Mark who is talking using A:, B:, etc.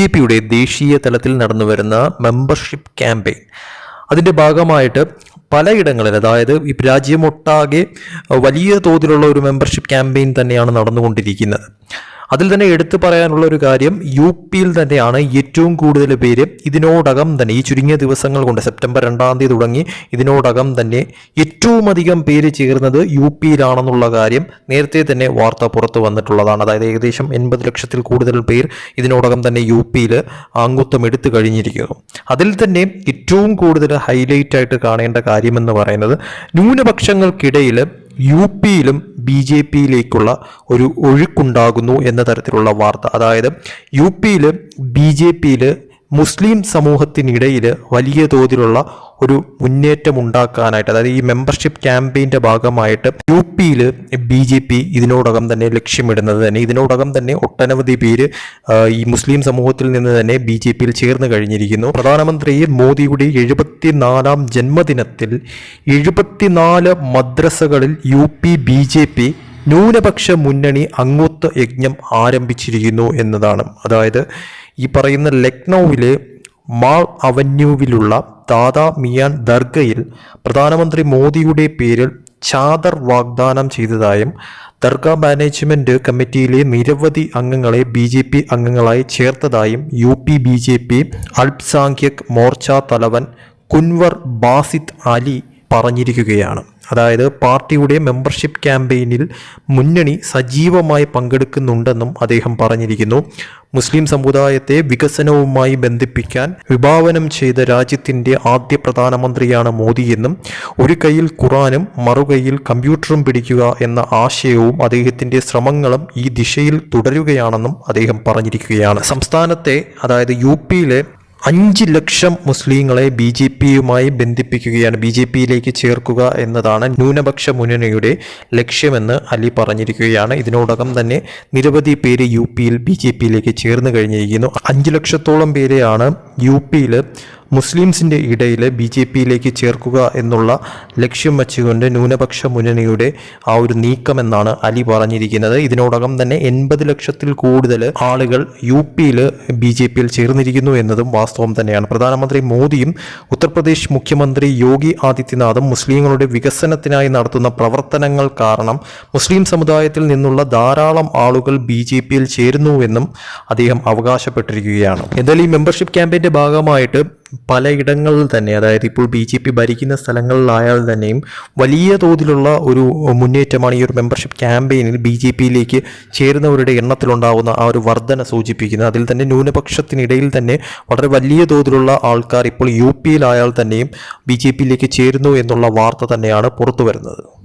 A: J പിയുടെ ദേശീയ തലത്തിൽ നടന്നു വരുന്ന മെമ്പർഷിപ്പ് ക്യാമ്പയിൻ അതിന്റെ ഭാഗമായിട്ട് പലയിടങ്ങളിൽ അതായത് ഈ രാജ്യമൊട്ടാകെ വലിയ തോതിലുള്ള ഒരു മെമ്പർഷിപ്പ് ക്യാമ്പയിൻ തന്നെയാണ് നടന്നുകൊണ്ടിരിക്കുന്നത്. അതിൽ തന്നെ എടുത്തു പറയാനുള്ള ഒരു കാര്യം യു പിയിൽ തന്നെയാണ് ഏറ്റവും കൂടുതൽ പേര് ഇതിനോടകം തന്നെ ഈ ചുരുങ്ങിയ ദിവസങ്ങൾ കൊണ്ട് സെപ്റ്റംബർ രണ്ടാം തീയതി തുടങ്ങി ഇതിനോടകം തന്നെ ഏറ്റവും അധികം പേര് ചേർന്നത് യു പിയിലാണെന്നുള്ള കാര്യം നേരത്തെ തന്നെ വാർത്ത പുറത്തു വന്നിട്ടുള്ളതാണ്. അതായത് ഏകദേശം എൺപത് ലക്ഷത്തിൽ കൂടുതൽ പേർ ഇതിനോടകം തന്നെ യു പിയിൽ അംഗത്വം എടുത്തു കഴിഞ്ഞിരിക്കുന്നു. അതിൽ തന്നെ ഏറ്റവും കൂടുതൽ ഹൈലൈറ്റ് ആയിട്ട് കാണേണ്ട കാര്യമെന്ന് പറയുന്നത് ന്യൂനപക്ഷങ്ങൾക്കിടയിൽ യു പിയിലും ബി ജെ പിയിലേക്കുള്ള ഒരു ഒഴുക്കുണ്ടാകുന്നു എന്ന തരത്തിലുള്ള വാർത്ത. അതായത് യു പിയിൽ ബി ജെ പിയിൽ മുസ്ലിം സമൂഹത്തിനിടയിൽ വലിയ തോതിലുള്ള ഒരു മുന്നേറ്റം ഉണ്ടാക്കാനായിട്ട് അതായത് ഈ മെമ്പർഷിപ്പ് ക്യാമ്പയിന്റെ ഭാഗമായിട്ട് യു പിയിൽ ബി ജെ പി ഇതിനോടകം തന്നെ ലക്ഷ്യമിടുന്നത് തന്നെ ഇതിനോടകം തന്നെ ഒട്ടനവധി പേര് ഈ മുസ്ലിം സമൂഹത്തിൽ നിന്ന് തന്നെ ബി ജെ പിയിൽ ചേർന്ന് കഴിഞ്ഞിരിക്കുന്നു. പ്രധാനമന്ത്രി മോദിയുടെ എഴുപത്തിനാലാം ജന്മദിനത്തിൽ എഴുപത്തിനാല് മദ്രസകളിൽ U P B J P ന്യൂനപക്ഷ മുന്നണി അംഗത്വ യജ്ഞം ആരംഭിച്ചിരിക്കുന്നു എന്നതാണ്. അതായത് ഈ പറയുന്ന ലക്നൌവിലെ മാൾ അവന്യൂവിലുള്ള ദാദാ മിയാൻ ദർഗയിൽ പ്രധാനമന്ത്രി മോദിയുടെ പേരിൽ ചാദർ വാഗ്ദാനം ചെയ്തതായും ദർഗ മാനേജ്മെന്റ് കമ്മിറ്റിയിലെ നിരവധി അംഗങ്ങളെ ബി ജെ പി അംഗങ്ങളായി ചേർത്തതായും U P B J P Alpsankhyak Morcha തലവൻ കുൻവർ ബാസിത് അലി പറഞ്ഞിരിക്കുകയാണ്. അതായത് പാർട്ടിയുടെ മെമ്പർഷിപ്പ് ക്യാമ്പയിനിൽ മുന്നണി സജീവമായി പങ്കെടുക്കുന്നുണ്ടെന്നും അദ്ദേഹം പറഞ്ഞിരിക്കുന്നു. മുസ്ലിം സമുദായത്തെ വികസനവുമായി ബന്ധിപ്പിക്കാൻ വിഭാവനം ചെയ്ത രാജ്യത്തിന്റെ ആദ്യ പ്രധാനമന്ത്രിയാണ് മോദിയെന്നും ഒരു കൈയിൽ ഖുറാനും മറുകൈയിൽ കമ്പ്യൂട്ടറും പിടിക്കുക എന്ന ആശയവും അദ്ദേഹത്തിന്റെ ശ്രമങ്ങളും ഈ ദിശയിൽ തുടരുകയാണെന്നും അദ്ദേഹം പറഞ്ഞിരിക്കുകയാണ്. സംസ്ഥാനത്തെ അതായത് യു പിയിലെ അഞ്ച് ലക്ഷം മുസ്ലിങ്ങളെ ബി ജെ പിയുമായി ബന്ധിപ്പിക്കുകയാണ്. ബി ജെ പിയിലേക്ക് ചേർക്കുക എന്നതാണ് ന്യൂനപക്ഷ മുന്നണിയുടെ ലക്ഷ്യമെന്ന് അലി പറഞ്ഞിരിക്കുകയാണ്. ഇതിനോടകം തന്നെ നിരവധി പേര് യു പിയിൽ ബി ജെ പിയിലേക്ക് ചേർന്ന് കഴിഞ്ഞിരിക്കുന്നു. അഞ്ച് ലക്ഷത്തോളം പേരെയാണ് യു പിയിൽ മുസ്ലിംസിന്റെ ഇടയിൽ ബി ജെ പിയിലേക്ക് ചേർക്കുക എന്നുള്ള ലക്ഷ്യം വെച്ചുകൊണ്ട് ന്യൂനപക്ഷ മുന്നണിയുടെ ആ ഒരു നീക്കമെന്നാണ് അലി പറഞ്ഞിരിക്കുന്നത്. ഇതിനോടകം തന്നെ എൺപത് ലക്ഷത്തിൽ കൂടുതൽ ആളുകൾ യു പിയിൽ ബി ജെ പിയിൽ ചേർന്നിരിക്കുന്നു എന്നതും വാസ്തവം തന്നെയാണ്. പ്രധാനമന്ത്രി മോദിയും ഉത്തർപ്രദേശ് മുഖ്യമന്ത്രി യോഗി ആദിത്യനാഥും മുസ്ലിങ്ങളുടെ വികസനത്തിനായി നടത്തുന്ന പ്രവർത്തനങ്ങൾ കാരണം മുസ്ലിം സമുദായത്തിൽ നിന്നുള്ള ധാരാളം ആളുകൾ ബി ജെ പിയിൽ ചേരുന്നുവെന്നും അദ്ദേഹം അവകാശപ്പെട്ടിരിക്കുകയാണ്. എന്തായാലും ഈ മെമ്പർഷിപ്പ് ക്യാമ്പയിന്റെ ഭാഗമായിട്ട് പലയിടങ്ങളിൽ തന്നെ അതായത് ഇപ്പോൾ ബി ജെ പി ഭരിക്കുന്ന സ്ഥലങ്ങളിലായാൽ തന്നെയും വലിയ തോതിലുള്ള ഒരു മുന്നേറ്റമാണ് ഈ ഒരു മെമ്പർഷിപ്പ് ക്യാമ്പയിനിൽ ബി ജെ പിയിലേക്ക് ചേരുന്നവരുടെ എണ്ണത്തിലുണ്ടാകുന്ന ആ ഒരു വർധന സൂചിപ്പിക്കുന്നത്. അതിൽ തന്നെ ന്യൂനപക്ഷത്തിനിടയിൽ തന്നെ വളരെ വലിയ തോതിലുള്ള ആൾക്കാർ ഇപ്പോൾ യു പിയിലായാൽ തന്നെയും ബി ജെ പിയിലേക്ക് ചേരുന്നു എന്നുള്ള വാർത്ത തന്നെയാണ് പുറത്തു വരുന്നത്